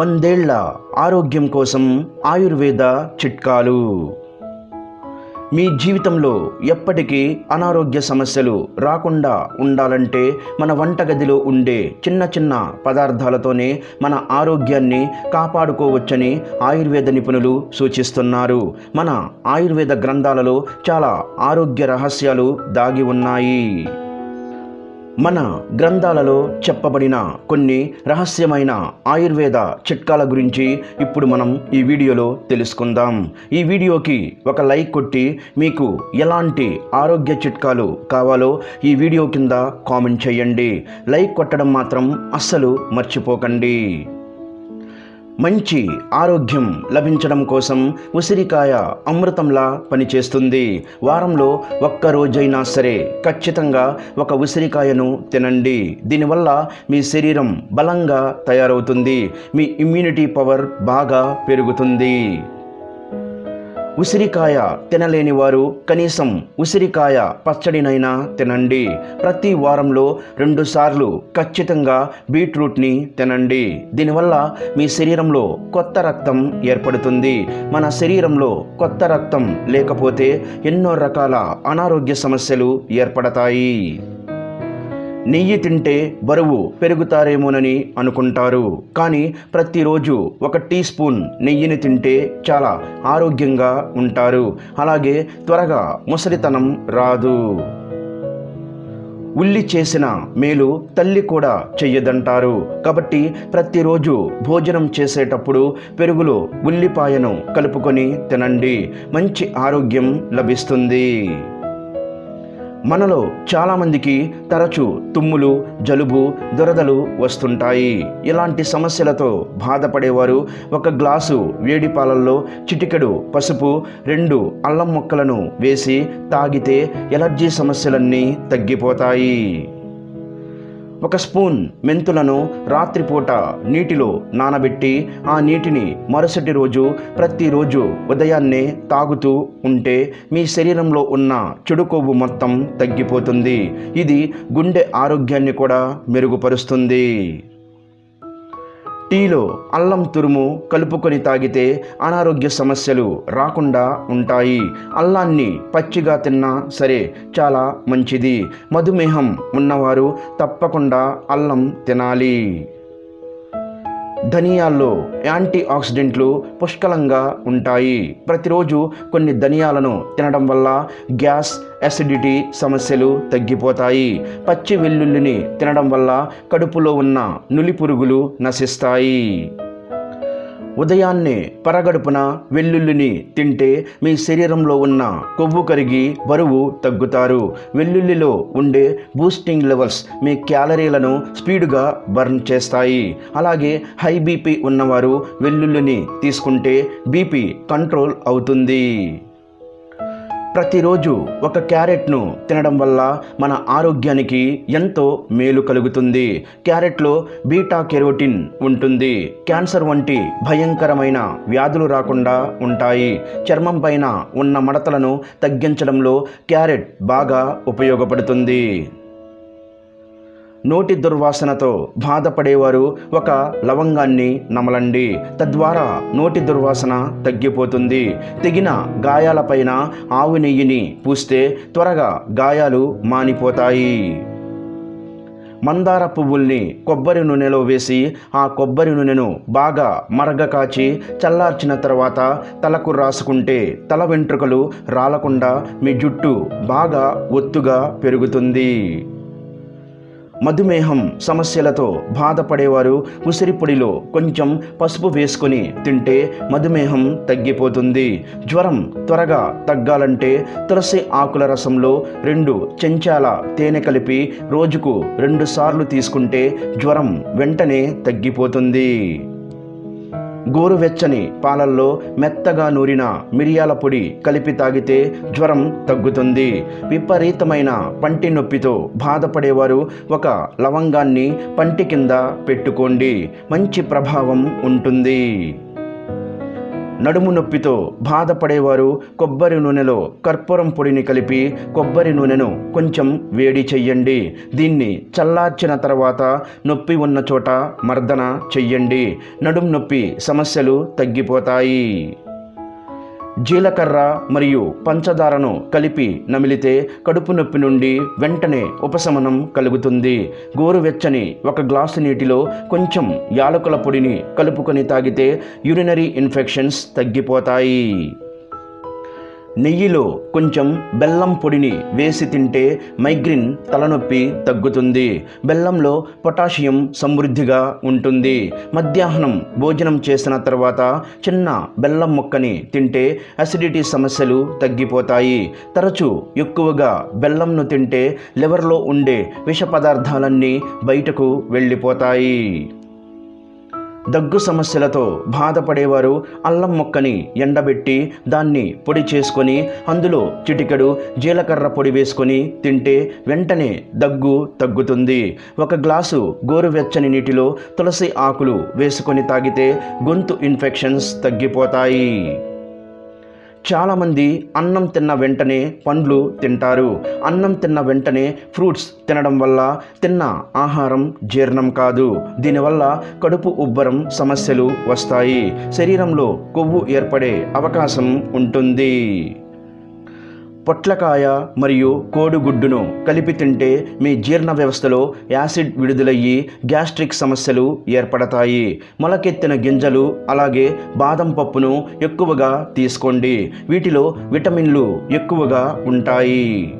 వందేళ్ళ ఆరోగ్యం కోసం ఆయుర్వేద చిట్కాలు. మీ జీవితంలో ఎప్పటికీ అనారోగ్య సమస్యలు రాకుండా ఉండాలంటే మన వంటగదిలో ఉండే చిన్న చిన్న పదార్థాలతోనే మన ఆరోగ్యాన్ని కాపాడుకోవచ్చని ఆయుర్వేద నిపుణులు సూచిస్తున్నారు. మన ఆయుర్వేద గ్రంథాలలో చాలా ఆరోగ్య రహస్యాలు దాగి ఉన్నాయి. మన గ్రంథాలలో చెప్పబడిన కొన్ని రహస్యమైన ఆయుర్వేద చిట్కాల గురించి ఇప్పుడు మనం ఈ వీడియోలో తెలుసుకుందాం. ఈ వీడియోకి ఒక లైక్ కొట్టి మీకు ఎలాంటి ఆరోగ్య చిట్కాలు కావాలో ఈ వీడియో కింద కామెంట్ చేయండి. లైక్ కొట్టడం మాత్రం అస్సలు మర్చిపోకండి. మంచి ఆరోగ్యం లభించడం కోసం ఉసిరికాయ అమృతంలా పనిచేస్తుంది. వారంలో ఒక్క రోజైనా సరే ఖచ్చితంగా ఒక ఉసిరికాయను తినండి. దీనివల్ల మీ శరీరం బలంగా తయారవుతుంది. మీ ఇమ్యూనిటీ పవర్ బాగా పెరుగుతుంది. ఉసిరికాయ తినలేని వారు కనీసం ఉసిరికాయ పచ్చడినైనా తినండి. ప్రతి వారంలో రెండుసార్లు ఖచ్చితంగా బీట్రూట్ని తినండి. దీనివల్ల మీ శరీరంలో కొత్త రక్తం ఏర్పడుతుంది. మన శరీరంలో కొత్త రక్తం లేకపోతే ఎన్నో రకాల అనారోగ్య సమస్యలు ఏర్పడతాయి. నెయ్యి తింటే బరువు పెరుగుతారేమోనని అనుకుంటారు. కానీ ప్రతిరోజు ఒక టీ స్పూన్ నెయ్యిని తింటే చాలా ఆరోగ్యంగా ఉంటారు. అలాగే త్వరగా ముసలితనం రాదు. ఉల్లి చేసిన మేలు తల్లి కూడా చెయ్యదంటారు. కాబట్టి ప్రతిరోజు భోజనం చేసేటప్పుడు పెరుగులో ఉల్లిపాయను కలుపుకొని తినండి. మంచి ఆరోగ్యం లభిస్తుంది. మనలో చాలామందికి తరచు తుమ్ములు జలుబు దురదలు వస్తుంటాయి. ఇలాంటి సమస్యలతో బాధపడేవారు ఒక గ్లాసు వేడి పాలల్లో చిటికెడు పసుపు రెండు అల్లం ముక్కలను వేసి తాగితే ఎలర్జీ సమస్యలన్నీ తగ్గిపోతాయి. ఒక స్పూన్ మెంతులను రాత్రిపూట నీటిలో నానబెట్టి ఆ నీటిని మరుసటి రోజు ప్రతిరోజు ఉదయాన్నే తాగుతూ ఉంటే మీ శరీరంలో ఉన్న చెడు కొవ్వు మొత్తం తగ్గిపోతుంది. ఇది గుండె ఆరోగ్యాన్ని కూడా మెరుగుపరుస్తుంది. టీలో అల్లం తురుము కలుపుకొని తాగితే అనారోగ్య సమస్యలు రాకుండా ఉంటాయి. అల్లాన్ని పచ్చిగా తిన్నా సరే చాలా మంచిది. మధుమేహం ఉన్నవారు తప్పకుండా అల్లం తినాలి. ధనియాల్లో యాంటీ ఆక్సిడెంట్లు పుష్కలంగా ఉంటాయి. ప్రతిరోజు కొన్ని ధనియాలను తినడం వల్ల గ్యాస్ అసిడిటీ సమస్యలు తగ్గిపోతాయి. పచ్చి వెల్లుల్లిని తినడం వల్ల కడుపులో ఉన్న నులి పురుగులు నశిస్తాయి. ఉదయాన్నే పరగడుపున వెల్లుల్లిని తింటే మీ శరీరంలో ఉన్న కొవ్వు కరిగి బరువు తగ్గుతారు. వెల్లుల్లిలో ఉండే బూస్టింగ్ లెవెల్స్ మీ క్యాలరీలను స్పీడ్గా బర్న్ చేస్తాయి. అలాగే హై బీపీ ఉన్నవారు వెల్లుల్లిని తీసుకుంటే బీపీ కంట్రోల్ అవుతుంది. ప్రతిరోజు ఒక క్యారెట్ను తినడం వల్ల మన ఆరోగ్యానికి ఎంతో మేలు కలుగుతుంది. క్యారెట్లో బీటా కెరోటిన్ ఉంటుంది. క్యాన్సర్ వంటి భయంకరమైన వ్యాధులు రాకుండా ఉంటాయి. చర్మం పైన ఉన్న మడతలను తగ్గించడంలో క్యారెట్ బాగా ఉపయోగపడుతుంది. నోటి దుర్వాసనతో బాధపడేవారు ఒక లవంగాన్ని నమలండి. తద్వారా నోటి దుర్వాసన తగ్గిపోతుంది. తెగిన గాయాలపైన ఆవు నెయ్యిని పూస్తే త్వరగా గాయాలు మానిపోతాయి. మందార పువ్వుల్ని కొబ్బరి నూనెలో వేసి ఆ కొబ్బరి నూనెను బాగా మరగ కాచి చల్లార్చిన తర్వాత తలకు రాసుకుంటే తల వెంట్రుకలు రాలకుండా మీ జుట్టు బాగా ఒత్తుగా పెరుగుతుంది. మధుమేహం సమస్యలతో బాధపడేవారు ఉసిరిపొడిలో కొంచెం పసుపు వేసుకొని తింటే మధుమేహం తగ్గిపోతుంది. జ్వరం త్వరగా తగ్గాలంటే తులసి ఆకుల రసంలో రెండు చెంచాల తేనె కలిపి రోజుకు రెండుసార్లు తీసుకుంటే జ్వరం వెంటనే తగ్గిపోతుంది. గోరువెచ్చని పాలల్లో మెత్తగా నూరిన మిరియాల పొడి కలిపి తాగితే జ్వరం తగ్గుతుంది. విపరీతమైన పంటి నొప్పితో బాధపడేవారు ఒక లవంగాన్ని పంటి కింద పెట్టుకోండి. మంచి ప్రభావం ఉంటుంది. నడుము నొప్పితో బాధపడేవారు కొబ్బరి నూనెలో కర్పూరం పొడిని కలిపి కొబ్బరి నూనెను కొంచెం వేడి చెయ్యండి. దీన్ని చల్లార్చిన తర్వాత నొప్పి ఉన్న చోట మర్దన చెయ్యండి. నడుము నొప్పి సమస్యలు తగ్గిపోతాయి. జీలకర్ర మరియు పంచదారను కలిపి నమిలితే కడుపు నొప్పి నుండి వెంటనే ఉపశమనం కలుగుతుంది. గోరువెచ్చని ఒక గ్లాసు నీటిలో కొంచెం యాలకుల పొడిని కలుపుకొని తాగితే యూరినరీ ఇన్ఫెక్షన్స్ తగ్గిపోతాయి. నెయ్యిలో కొంచెం బెల్లం పొడిని వేసి తింటే మైగ్రిన్ తలనొప్పి తగ్గుతుంది. బెల్లంలో పొటాషియం సమృద్ధిగా ఉంటుంది. మధ్యాహ్నం భోజనం చేసిన తర్వాత చిన్న బెల్లం ముక్కని తింటే అసిడిటీ సమస్యలు తగ్గిపోతాయి. తరచూ ఎక్కువగా బెల్లంను తింటే లివర్లో ఉండే విష పదార్థాలన్నీ బయటకు వెళ్ళిపోతాయి. దగ్గు సమస్యలతో బాధపడేవారు అల్లం మొక్కని ఎండబెట్టి దాన్ని పొడి చేసుకొని అందులో చిటికెడు జీలకర్ర పొడి వేసుకొని తింటే వెంటనే దగ్గు తగ్గుతుంది. ఒక గ్లాసు గోరువెచ్చని నీటిలో తులసి ఆకులు వేసుకొని తాగితే గొంతు ఇన్ఫెక్షన్స్ తగ్గిపోతాయి. చాలామంది అన్నం తిన్న వెంటనే పండ్లు తింటారు. అన్నం తిన్న వెంటనే ఫ్రూట్స్ తినడం వల్ల తిన్న ఆహారం జీర్ణం కాదు. దీనివల్ల కడుపు ఉబ్బరం సమస్యలు వస్తాయి. శరీరంలో కొవ్వు ఏర్పడే అవకాశం ఉంటుంది. పొట్లకాయ మరియు కోడిగుడ్డును కలిపి తింటే మీ జీర్ణ వ్యవస్థలో యాసిడ్ విడుదలయ్యి గ్యాస్ట్రిక్ సమస్యలు ఏర్పడతాయి. మొలకెత్తిన గింజలు అలాగే బాదం పప్పును ఎక్కువగా తీసుకోండి. వీటిలో విటమిన్లు ఎక్కువగా ఉంటాయి.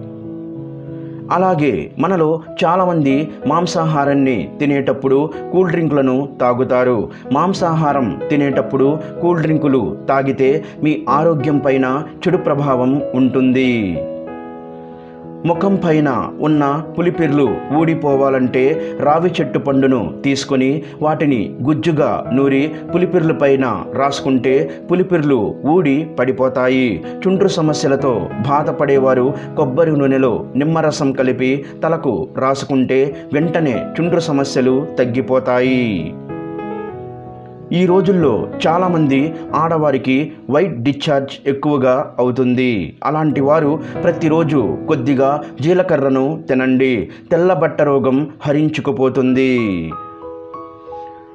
అలాగే మనలో చాలామంది మాంసాహారాన్ని తినేటప్పుడు కూల్ డ్రింకులను తాగుతారు. మాంసాహారం తినేటప్పుడు కూల్ డ్రింకులు తాగితే మీ ఆరోగ్యం పైన చెడు ప్రభావం ఉంటుంది. ముఖం పైన ఉన్న పులిపిర్లు ఊడిపోవాలంటే రావి చెట్టు పండును తీసుకొని వాటిని గుజ్జుగా నూరి పులిపిర్లు పైన రాసుకుంటే పులిపిర్లు ఊడి పడిపోతాయి. చుండ్రు సమస్యలతో బాధపడేవారు కొబ్బరి నూనెలో నిమ్మరసం కలిపి తలకు రాసుకుంటే వెంటనే చుండ్రు సమస్యలు తగ్గిపోతాయి. ఈ రోజుల్లో చాలామంది ఆడవారికి వైట్ డిశ్చార్జ్ ఎక్కువగా అవుతుంది. అలాంటి వారు ప్రతిరోజు కొద్దిగా జీలకర్రను తినండి. తెల్లబట్ట రోగం హరించుకుపోతుంది.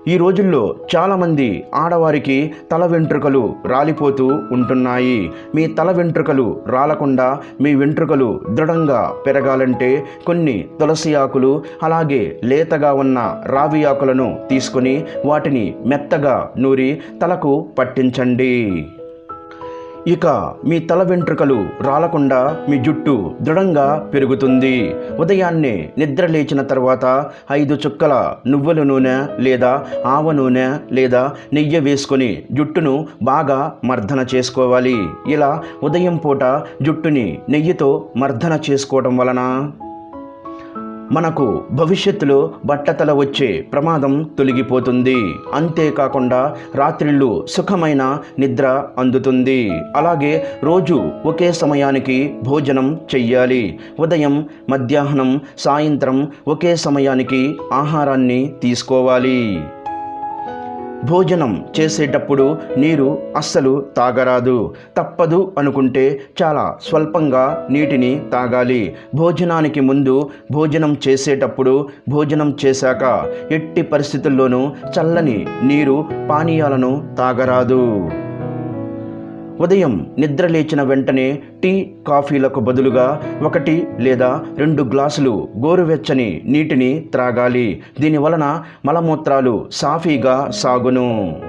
ఈ రోజుల్లో చాలామంది ఆడవారికి తల వెంట్రుకలు రాలిపోతూ ఉంటున్నాయి. మీ తల వెంట్రుకలు రాలకుండా మీ వెంట్రుకలు దృఢంగా పెరగాలంటే కొన్ని తులసి ఆకులు అలాగే లేతగా ఉన్న రావి ఆకులను తీసుకొని వాటిని మెత్తగా నూరి తలకు పట్టించండి. ఇక మీ తల వెంట్రుకలు రాలకుండా మీ జుట్టు దృఢంగా పెరుగుతుంది. ఉదయాన్నే నిద్ర లేచిన తర్వాత ఐదు చుక్కల నువ్వుల నూనె లేదా ఆవ నూనె లేదా నెయ్యి వేసుకొని జుట్టును బాగా మర్దన చేసుకోవాలి. ఇలా ఉదయం పూట జుట్టుని నెయ్యితో మర్దన చేసుకోవడం వలన మనకు భవిష్యత్తులో బట్టతల వచ్చే ప్రమాదం తొలగిపోతుంది. అంతేకాకుండా రాత్రిళ్ళు సుఖమైన నిద్ర అందుతుంది. అలాగే రోజు ఒకే సమయానికి భోజనం చెయ్యాలి. ఉదయం మధ్యాహ్నం సాయంత్రం ఒకే సమయానికి ఆహారాన్ని తీసుకోవాలి. భోజనం చేసేటప్పుడు నీరు అస్సలు తాగరాదు. తప్పదు అనుకుంటే చాలా స్వల్పంగా నీటిని తాగాలి. భోజనానికి ముందు భోజనం చేసేటప్పుడు భోజనం చేశాక ఎట్టి పరిస్థితుల్లోనూ చల్లని నీరు పానీయాలను తాగరాదు. ఉదయం నిద్ర లేచిన వెంటనే టీ కాఫీలకు బదులుగా ఒకటి లేదా రెండు గ్లాసులు గోరువెచ్చని నీటిని త్రాగాలి. దీని వలన మలమూత్రాలు సాఫీగా సాగును.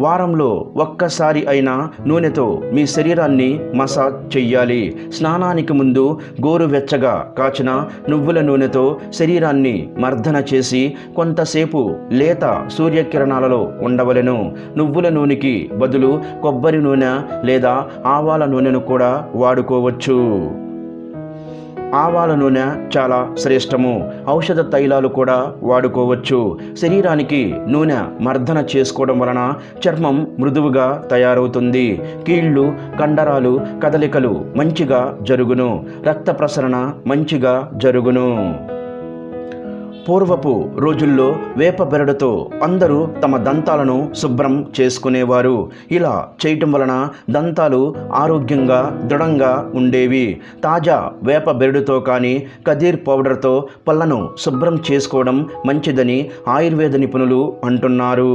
వారంలో ఒక్కసారి అయినా నూనెతో మీ శరీరాన్ని మసాజ్ చెయ్యాలి. స్నానానికి ముందు గోరువెచ్చగా కాచిన నువ్వుల నూనెతో శరీరాన్ని మర్దన చేసి కొంతసేపు లేత సూర్యకిరణాలలో ఉండవలెను. నువ్వుల నూనెకి బదులు కొబ్బరి నూనె లేదా ఆవాల నూనెను కూడా వాడుకోవచ్చు. ఆవాల నూనె చాలా శ్రేష్టము. ఔషధ తైలాలు కూడా వాడుకోవచ్చు. శరీరానికి నూనె మర్దన చేసుకోవడం వలన చర్మం మృదువుగా తయారవుతుంది. కీళ్ళు కండరాలు కదలికలు మంచిగా జరుగును. రక్త ప్రసరణ మంచిగా జరుగును. పూర్వపు రోజుల్లో వేప బెరడుతో అందరూ తమ దంతాలను శుభ్రం చేసుకునేవారు. ఇలా చేయటం వలన దంతాలు ఆరోగ్యంగా దృఢంగా ఉండేవి. తాజా వేప బెరడుతో కానీ కదీర్ పౌడర్తో పళ్ళను శుభ్రం చేసుకోవడం మంచిదని ఆయుర్వేద నిపుణులు అంటున్నారు.